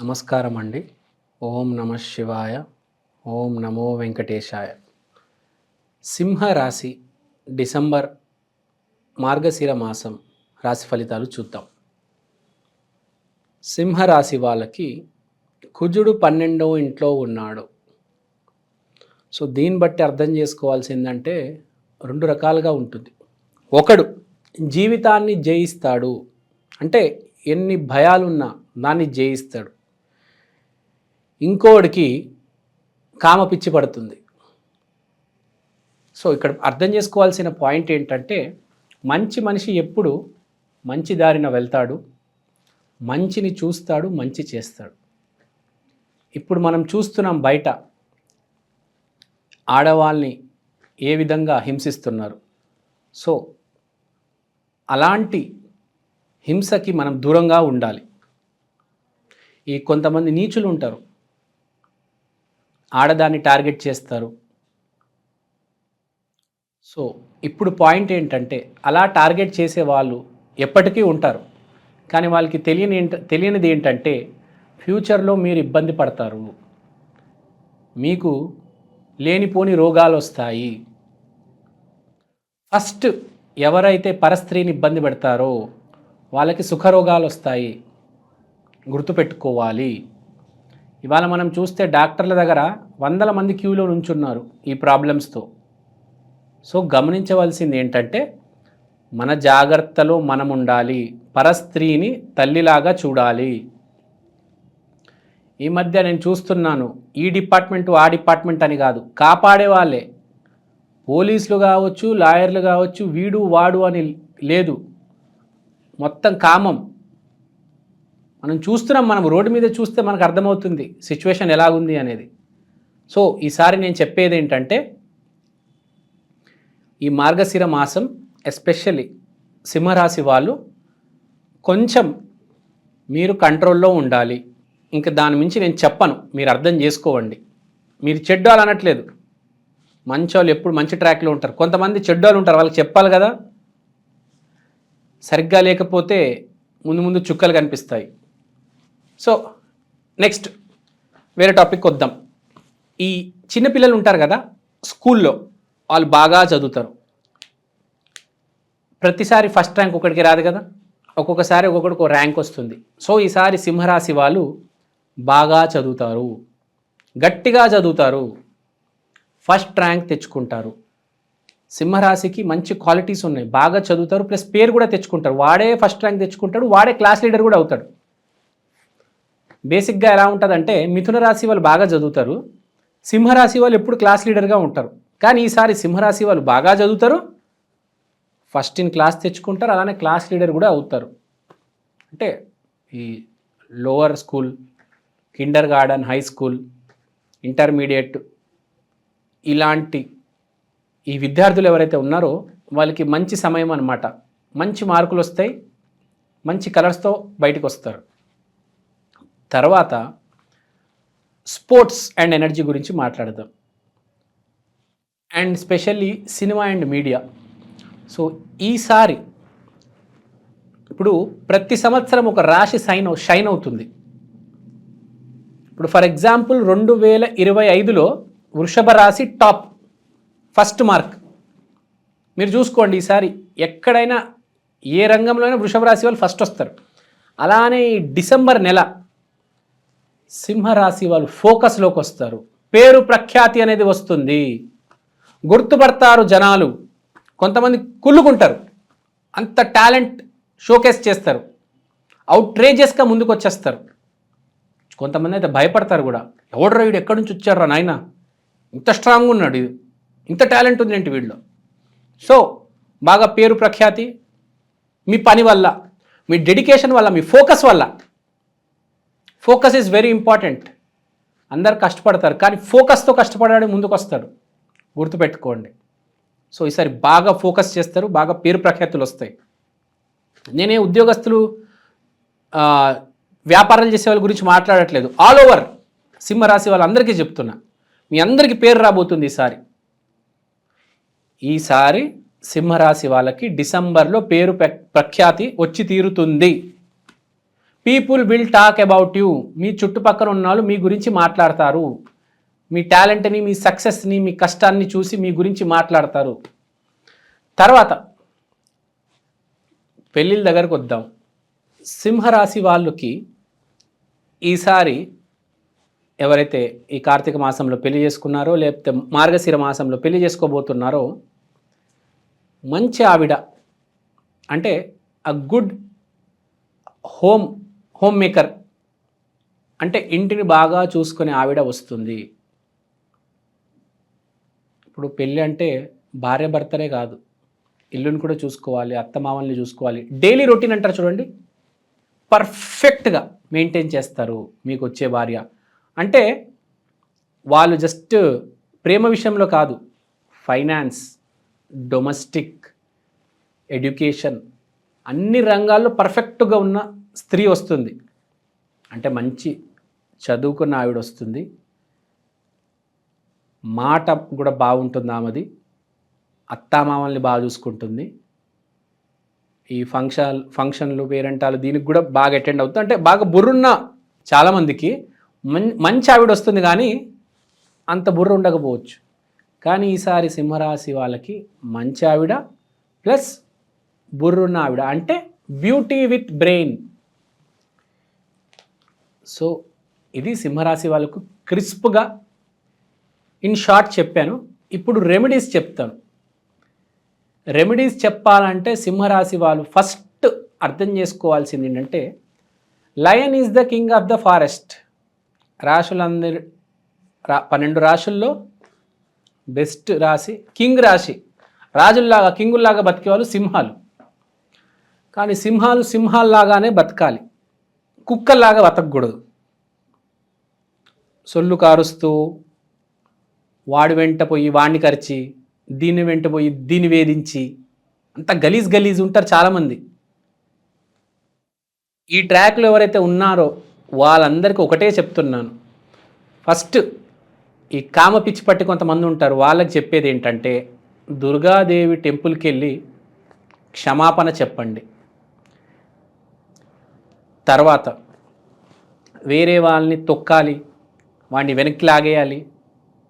నమస్కారం అండి ఓం నమ శివాయ ఓం నమో వెంకటేశాయ. సింహరాశి డిసెంబర్ మార్గశిర మాసం రాశి ఫలితాలు చూద్దాం. సింహరాశి వాళ్ళకి కుజుడు పన్నెండవ ఇంట్లో ఉన్నాడు. సో దీన్ని బట్టి అర్థం చేసుకోవాల్సిందంటే రెండు రకాలుగా ఉంటుంది. ఒకడు జీవితాన్ని జయిస్తాడు. అంటే ఎన్ని భయాలున్నా దాన్ని జయిస్తాడు. ఇంకోడికి కామ పిచ్చి పడుతుంది. సో ఇక్కడ అర్థం చేసుకోవాల్సిన పాయింట్ ఏంటంటే మంచి మనిషి ఎప్పుడు మంచి దారిన వెళ్తాడు మంచిని చూస్తాడు మంచి చేస్తాడు. ఇప్పుడు మనం చూస్తున్నాం బయట ఆడవాళ్ళని ఏ విధంగా హింసిస్తున్నారు. సో అలాంటి హింసకి మనం దూరంగా ఉండాలి. ఈ కొంతమంది నీచులు ఉంటారు ఆడదాన్ని టార్గెట్ చేస్తారు. సో ఇప్పుడు పాయింట్ ఏంటంటే అలా టార్గెట్ చేసే వాళ్ళు ఎప్పటికీ ఉంటారు. కానీ వాళ్ళకి తెలియని ఏంట తెలియనిది ఏంటంటే ఫ్యూచర్లో మీరు ఇబ్బంది పడతారు. మీకు లేనిపోని రోగాలు వస్తాయి. ఫస్ట్ ఎవరైతే పరస్త్రీని ఇబ్బంది పెడతారో వాళ్ళకి సుఖరోగాలు వస్తాయి. గుర్తుపెట్టుకోవాలి. ఇవాళ మనం చూస్తే డాక్టర్ల దగ్గర వందల మంది క్యూలో నుంచున్నారు ఈ ప్రాబ్లమ్స్తో. సో గమనించవలసింది ఏంటంటే మన జాగ్రత్తలో మనం ఉండాలి పరస్త్రీని తల్లిలాగా చూడాలి. ఈ మధ్య నేను చూస్తున్నాను ఈ డిపార్ట్మెంట్ ఆ డిపార్ట్మెంట్ అని కాదు కాపాడే వాళ్ళే. పోలీసులు కావచ్చు లాయర్లు కావచ్చు వీడు వాడు అని లేదు. మొత్తం కామం. మనం చూస్తున్నాం మనం రోడ్డు మీద చూస్తే మనకు అర్థమవుతుంది సిచ్యువేషన్ ఎలాగుంది అనేది. సో ఈసారి నేను చెప్పేది ఏంటంటే ఈ మార్గశిర మాసం ఎస్పెషల్లీ సింహరాశి వాళ్ళు కొంచెం మీరు కంట్రోల్లో ఉండాలి. ఇంకా దాని మించి నేను చెప్పను మీరు అర్థం చేసుకోవండి. మీరు చెడ్డోళ్ళు అనట్లేదు. మంచోళ్ళు ఎప్పుడు మంచి ట్రాక్లో ఉంటారు. కొంతమంది చెడ్డోళ్ళు ఉంటారు వాళ్ళకి చెప్పాలి కదా. సరిగ్గా లేకపోతే ముందు ముందు చుక్కలు కనిపిస్తాయి. సో నెక్స్ట్ వేరే టాపిక్ వద్దాం ఈ చిన్నపిల్లలు ఉంటారు కదా స్కూల్లో వాళ్ళు బాగా చదువుతారు. ప్రతిసారి ఫస్ట్ ర్యాంక్ ఒకటికి రాదు కదా ఒక్కొక్కసారి ఒక్కొక్కడికి ఒక ర్యాంక్ వస్తుంది. సో ఈసారి సింహరాశి వాళ్ళు బాగా చదువుతారు. గట్టిగా చదువుతారు. ఫస్ట్ ర్యాంక్ తెచ్చుకుంటారు. సింహరాశికి మంచి క్వాలిటీస్ ఉన్నాయి. బాగా చదువుతారు ప్లస్ పేరు కూడా తెచ్చుకుంటారు. వాడే ఫస్ట్ ర్యాంక్ తెచ్చుకుంటాడు వాడే క్లాస్ లీడర్ కూడా అవుతాడు. బేసిక్గా ఎలా ఉంటుందంటే మిథున రాశి వాళ్ళు బాగా చదువుతారు సింహరాశి వాళ్ళు ఎప్పుడు క్లాస్ లీడర్గా ఉంటారు. కానీ ఈసారి సింహరాశి వాళ్ళు బాగా చదువుతారు ఫస్ట్ ఇన్ క్లాస్ తెచ్చుకుంటారు అలానే క్లాస్ లీడర్ కూడా అవుతారు. అంటే ఈ lower school kindergarten high school intermediate ఇలాంటి ఈ విద్యార్థులు ఎవరైతే ఉన్నారో వాళ్ళకి మంచి సమయం అన్నమాట. మంచి మార్కులు వస్తాయి మంచి కలర్స్తో బయటకు వస్తారు. తర్వాత స్పోర్ట్స్ అండ్ ఎనర్జీ గురించి మాట్లాడదాం. And specially cinema and media. So ఈసారి ఇప్పుడు ప్రతి సంవత్సరం ఒక రాశి సైన్ షైన్ అవుతుంది. ఇప్పుడు ఫర్ ఎగ్జాంపుల్ రెండు వేల ఇరవై ఐదులో వృషభ రాశి టాప్ ఫస్ట్ మార్క్. మీరు చూసుకోండి ఈసారి ఎక్కడైనా ఏ రంగంలోనైనా వృషభ రాశి వాళ్ళు ఫస్ట్ వస్తారు. అలానే ఈ డిసెంబర్ నెల సింహరాశి వాళ్ళు ఫోకస్లోకి వస్తారు. పేరు ప్రఖ్యాతి అనేది వస్తుంది. గుర్తుపడతారు జనాలు. కొంతమంది కుళ్ళుకుంటారు. అంత టాలెంట్ షోకేస్ చేస్తారు. అవుట్రేజెస్గా ముందుకు వచ్చేస్తారు కొంతమంది అయితే భయపడతారు కూడా. ఎవడరా వీడు? ఎక్కడి నుంచి వచ్చారా నాయన? ఇంత స్ట్రాంగ్ ఉన్నాడు ఇది ఇంత టాలెంట్ ఉంది ఏంటి వీళ్ళు సో బాగా పేరు ప్రఖ్యాతి. మీ పని వల్ల మీ డెడికేషన్ వల్ల మీ ఫోకస్ వల్ల ఫోకస్ ఈజ్ వెరీ ఇంపార్టెంట్ అందరు కష్టపడతారు కానీ ఫోకస్తో కష్టపడడానికి ముందుకు వస్తాడు గుర్తుపెట్టుకోండి. సో ఈసారి బాగా ఫోకస్ చేస్తారు బాగా పేరు ప్రఖ్యాతులు వస్తాయి. నేనే ఉద్యోగస్తులు వ్యాపారాలు చేసే వాళ్ళ గురించి మాట్లాడట్లేదు. ఆల్ ఓవర్ సింహరాశి వాళ్ళందరికీ చెప్తున్నా. మీ అందరికీ పేరు రాబోతుంది ఈసారి. ఈసారి సింహరాశి వాళ్ళకి డిసెంబర్లో పేరు ప్ర- ప్రఖ్యాతి వచ్చి తీరుతుంది. People will talk about you మీ చుట్టుపక్కల ఉన్న వాళ్ళు మీ గురించి మాట్లాడతారు. మీ టాలెంట్ని మీ సక్సెస్ని మీ కష్టాన్ని చూసి మీ గురించి మాట్లాడతారు. తర్వాత పెళ్ళిళ్ళ దగ్గరకు వద్దాం. సింహరాశి వాళ్ళకి ఈసారి ఎవరైతే ఈ కార్తీక మాసంలో పెళ్ళి చేసుకున్నారో లేకపోతే మార్గశిర మాసంలో పెళ్ళి చేసుకోబోతున్నారో మంచి ఆవిడ అంటే a good home home maker అంటే ఇంటిని బాగా చూసుకునే ఆవిడ వస్తుంది. ఇప్పుడు పెళ్ళి అంటే భార్య భర్తనే కాదు. ఇల్లుని కూడా చూసుకోవాలి అత్తమామల్ని చూసుకోవాలి. డైలీ రొటీన్ అంటారు చూడండి. పర్ఫెక్ట్గా మెయింటైన్ చేస్తారు మీకు వచ్చే భార్య. అంటే వాళ్ళు జస్ట్ ప్రేమ విషయంలో కాదు. ఫైనాన్స్ డొమెస్టిక్ ఎడ్యుకేషన్ అన్ని రంగాల్లో పర్ఫెక్ట్గా ఉన్న స్త్రీ వస్తుంది. అంటే మంచి చదువుకున్న ఆవిడ వస్తుంది మాట కూడా బాగుంటుంది ఆమెది. అత్తామామల్ని బాగా చూసుకుంటుంది. ఈ ఫంక్షన్ ఫంక్షన్లు పేరెంటాలు దీనికి కూడా బాగా అటెండ్ అవుతుంది. అంటే బాగా బుర్రున్న చాలామందికి మంచి ఆవిడ వస్తుంది కానీ అంత బుర్ర ఉండకపోవచ్చు. కానీ ఈసారి సింహరాశి వాళ్ళకి మంచి ఆవిడ ప్లస్ బుర్రున్న ఆవిడ. అంటే బ్యూటీ విత్ బ్రెయిన్. సో ఇది సింహరాశి వాళ్ళకు క్రిస్ప్గా ఇన్ షార్ట్ చెప్పాను. ఇప్పుడు రెమెడీస్ చెప్తాను. రెమెడీస్ చెప్పాలంటే సింహరాశి వాళ్ళు ఫస్ట్ అర్థం చేసుకోవాల్సింది ఏంటంటే lion is the king of the forest. రాశులందరి రా పన్నెండు రాశుల్లో బెస్ట్ రాశి కింగ్ రాశి. రాజుల్లాగా కింగుల్లాగా బతికేవాళ్ళు సింహాలు. కానీ సింహాలు సింహాల్లాగానే బతకాలి. కుక్కల్లాగా బతకూడదు సొల్లు కారుస్తూ వాడి వెంట పోయి వాడిని కరిచి దీన్ని వెంట పోయి దీన్ని వేధించి అంత గలీజ్ గలీజ్ ఉంటారు చాలామంది. ఈ ట్రాక్లో ఎవరైతే ఉన్నారో వాళ్ళందరికీ ఒకటే చెప్తున్నాను. ఫస్ట్ ఈ కామ పిచ్చి పట్టి కొంతమంది ఉంటారు వాళ్ళకి చెప్పేది ఏంటంటే దుర్గాదేవి టెంపుల్కి వెళ్ళి క్షమాపణ చెప్పండి. తర్వాత వేరే వాళ్ళని తొక్కాలి వాడిని వెనక్కి లాగేయాలి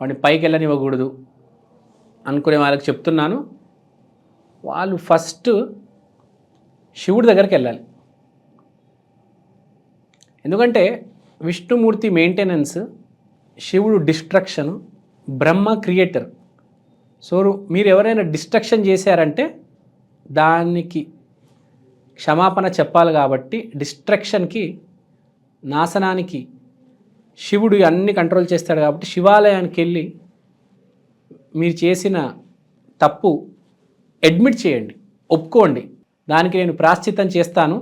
వాడిని పైకి వెళ్ళనివ్వకూడదు అనుకునే వాళ్ళకి చెప్తున్నాను. వాళ్ళు ఫస్ట్ శివుడి దగ్గరికి వెళ్ళాలి. ఎందుకంటే విష్ణుమూర్తి మెయింటెనెన్స్ శివుడు డిస్ట్రక్షన్ బ్రహ్మ క్రియేటర్ సో మీరు ఎవరైనా డిస్ట్రక్షన్ చేశారంటే దానికి క్షమాపణ చెప్పాలి కాబట్టి డిస్ట్రక్షన్కి నాశనానికి శివుడు అన్ని కంట్రోల్ చేస్తాడు కాబట్టి శివాలయానికి వెళ్ళి మీరు చేసిన తప్పు అడ్మిట్ చేయండి ఒప్పుకోండి. దానికి నేను ప్రాశ్చితం చేస్తాను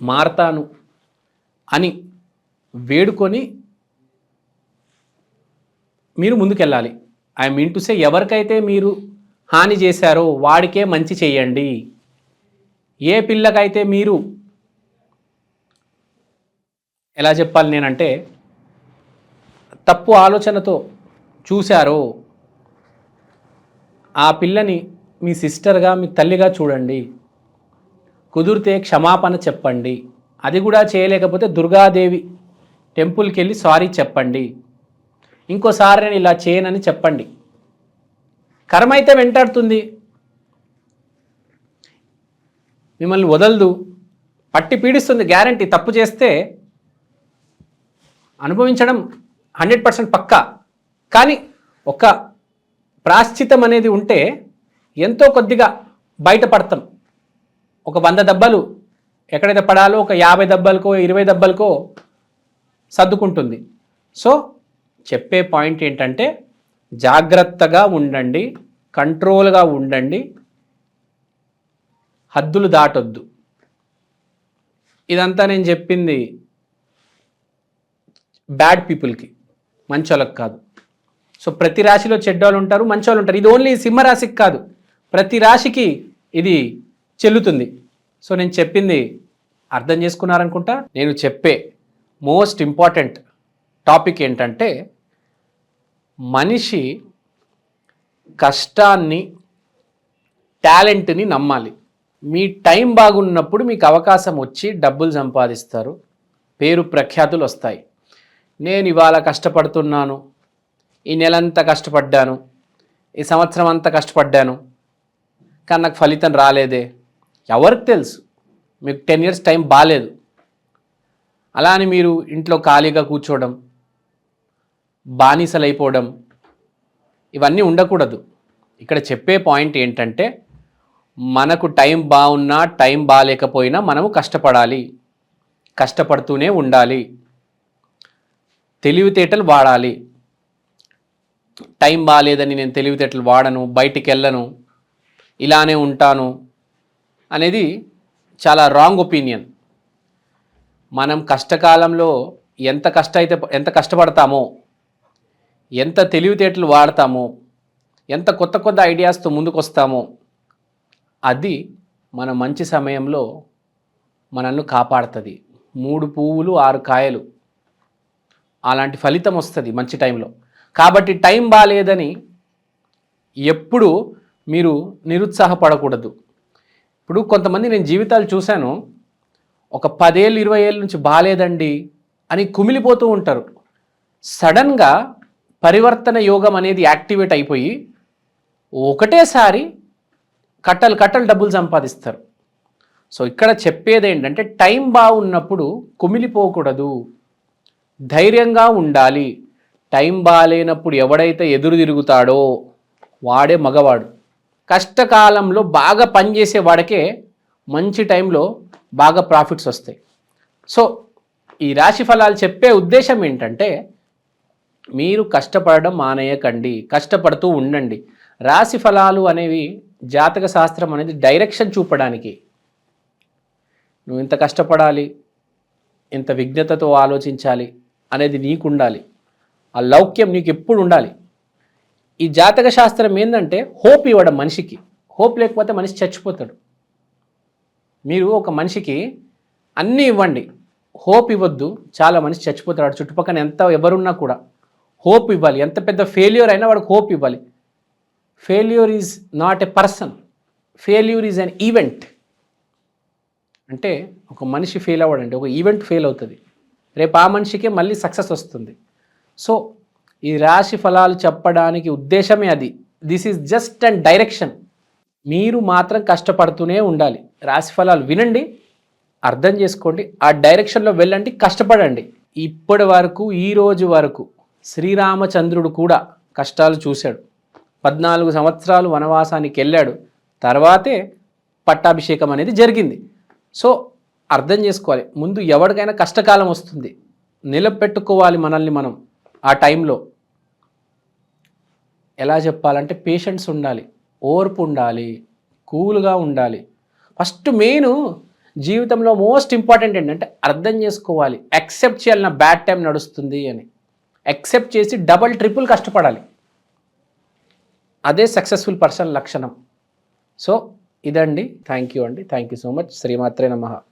మారతాను అని వేడుకొని మీరు ముందుకెళ్ళాలి. ఐ మీన్ టు సే ఎవరికైతే మీరు హాని చేశారో వాడికే మంచి చేయండి. ఏ పిల్లకైతే మీరు ఎలా చెప్పాలి నేనంటే తప్పు ఆలోచనతో చూశారో ఆ పిల్లని మీ సిస్టర్గా మీ తల్లిగా చూడండి. కుదిరితే క్షమాపణ చెప్పండి. అది కూడా చేయలేకపోతే దుర్గాదేవి టెంపుల్కి వెళ్ళి సారీ చెప్పండి. ఇంకోసారి నేను ఇలా చేయనని చెప్పండి. కర్మ అయితే వెంటాడుతుంది. మిమ్మల్ని వదలదు. పట్టి పీడిస్తుంది గ్యారంటీ తప్పు చేస్తే అనుభవించడం హండ్రెడ్ పర్సెంట్ పక్కా. కానీ ఒక ప్రాశ్చితం అనేది ఉంటే ఎంతో కొద్దిగా బయటపడతాం. ఒక వంద దెబ్బలు ఎక్కడైతే పడాలో ఒక యాభై దెబ్బలకో ఇరవై దెబ్బలకో సర్దుకుంటుంది. సో చెప్పే పాయింట్ ఏంటంటే జాగ్రత్తగా ఉండండి కంట్రోల్గా ఉండండి హద్దులు దాటొద్దు. ఇదంతా నేను చెప్పింది బ్యాడ్ పీపుల్కి మంచోళ్ళకి కాదు. సో ప్రతి రాశిలో చెడ్డోళ్ళు ఉంటారు మంచోళ్ళు ఉంటారు. ఇది ఓన్లీ సింహరాశికి కాదు. ప్రతి రాశికి ఇది చెల్లుతుంది. సో నేను చెప్పింది అర్థం చేసుకున్నారనుకుంటా? నేను చెప్పే మోస్ట్ ఇంపార్టెంట్ టాపిక్ ఏంటంటే మనిషి కష్టాన్ని టాలెంట్ని నమ్మాలి. మీ టైం బాగున్నప్పుడు మీకు అవకాశం వచ్చి డబ్బులు సంపాదిస్తారు. పేరు ప్రఖ్యాతులు వస్తాయి. నేను ఇవాళ కష్టపడుతున్నాను. ఈ నెలంతా కష్టపడ్డాను. ఈ సంవత్సరం అంతా కష్టపడ్డాను. కానీ నాకు ఫలితం రాలేదే. ఎవరికి తెలుసు? మీకు టెన్ ఇయర్స్ టైం బాగాలేదు అలా అని మీరు ఇంట్లో ఖాళీగా కూర్చోవడం బానిసలైపోవడం ఇవన్నీ ఉండకూడదు. ఇక్కడ చెప్పే పాయింట్ ఏంటంటే మనకు టైం బాగున్నా టైం బాగాలేకపోయినా మనము కష్టపడాలి. కష్టపడుతూనే ఉండాలి. తెలివితేటలు వాడాలి. టైం బాగాలేదని నేను తెలివితేటలు వాడను బయటికి వెళ్ళను ఇలానే ఉంటాను అనేది చాలా రాంగ్ ఒపీనియన్. మనం కష్టకాలంలో ఎంత కష్ట అయితే ఎంత కష్టపడతామో ఎంత తెలివితేటలు వాడతామో ఎంత కొత్త కొత్త ఐడియాస్తో ముందుకు వస్తామో అది మన మంచి సమయంలో మనల్ని కాపాడుతుంది. మూడు పువ్వులు ఆరు కాయలు. అలాంటి ఫలితం వస్తుంది మంచి టైంలో. కాబట్టి టైం బాగాలేదని ఎప్పుడు మీరు నిరుత్సాహపడకూడదు. ఇప్పుడు కొంతమంది నేను జీవితాలు చూశాను. ఒక పదేళ్ళు ఇరవై ఏళ్ళ నుంచి బాగాలేదండి అని కుమిలిపోతూ ఉంటారు. సడన్గా పరివర్తన యోగం అనేది యాక్టివేట్ అయిపోయి ఒకటేసారి కట్టలు కట్టలు డబ్బులు సంపాదిస్తారు. సో ఇక్కడ చెప్పేది ఏంటంటే టైం బాగున్నప్పుడు కుమిలిపోకూడదు. ధైర్యంగా ఉండాలి. టైం బాగాలేనప్పుడు ఎవడైతే ఎదురు తిరుగుతాడో వాడే మగవాడు. కష్టకాలంలో బాగా పనిచేసే వాడికే మంచి టైంలో బాగా ప్రాఫిట్స్ వస్తాయి. సో ఈ రాశి ఫలాలు చెప్పే ఉద్దేశం ఏంటంటే మీరు కష్టపడడం మానేయకండి. కష్టపడుతూ ఉండండి. రాశి ఫలాలు అనేవి జాతక శాస్త్రం అనేది డైరెక్షన్ చూపడానికి. నువ్వు ఇంత కష్టపడాలి ఇంత విజ్ఞతతో ఆలోచించాలి అనేది నీకు ఉండాలి ఆ లౌక్యం నీకు ఎప్పుడు ఉండాలి. ఈ జాతక శాస్త్రం ఏంటంటే హోప్ ఇవ్వడం మనిషికి. హోప్ లేకపోతే మనిషి చచ్చిపోతాడు. మీరు ఒక మనిషికి అన్నీ ఇవ్వండి. హోప్ ఇవ్వద్దు చాలా మనిషి చచ్చిపోతాడు చుట్టుపక్కల ఎంత ఎవరున్నా కూడా హోప్ ఇవ్వాలి. ఎంత పెద్ద ఫెయిల్యూర్ అయినా వాడికి హోప్ ఇవ్వాలి. Failure is not a person failure is an event అంటే ఒక మనిషి ఫెయిల్ అవ్వడండి. ఒక ఈవెంట్ ఫెయిల్ అవుతుంది. రేపు ఆ మనిషికే మళ్ళీ సక్సెస్ వస్తుంది. సో ఈ రాశి ఫలాలు చెప్పడానికి ఉద్దేశమే అది. This is just and direction మీరు మాత్రం కష్టపడుతూనే ఉండాలి. రాశి ఫలాలు వినండి అర్థం చేసుకోండి ఆ డైరెక్షన్లో వెళ్ళండి కష్టపడండి. ఇప్పటి వరకు ఈ రోజు వరకు శ్రీరామచంద్రుడు కూడా కష్టాలు చూశాడు. పద్నాలుగు సంవత్సరాలు వనవాసానికి వెళ్ళాడు. తర్వాతే పట్టాభిషేకం అనేది జరిగింది. సో అర్థం చేసుకోవాలి. ముందు ఎవరికైనా కష్టకాలం వస్తుంది. నిలబెట్టుకోవాలి మనల్ని మనం ఆ టైంలో. ఎలా చెప్పాలంటే పేషెన్స్ ఉండాలి. ఓర్పు ఉండాలి. కూల్గా ఉండాలి. ఫస్ట్ మెయిన్ జీవితంలో మోస్ట్ ఇంపార్టెంట్ ఏంటంటే అర్థం చేసుకోవాలి. యాక్సెప్ట్ చేయాలి నా బ్యాడ్ టైం నడుస్తుంది అని. యాక్సెప్ట్ చేసి డబల్ ట్రిపుల్ కష్టపడాలి. అదే సక్సెస్ఫుల్ పర్సన్ లక్షణం. సో ఇదండి. థ్యాంక్ యూ అండి. Thank you so much. శ్రీమాత్రే నమ.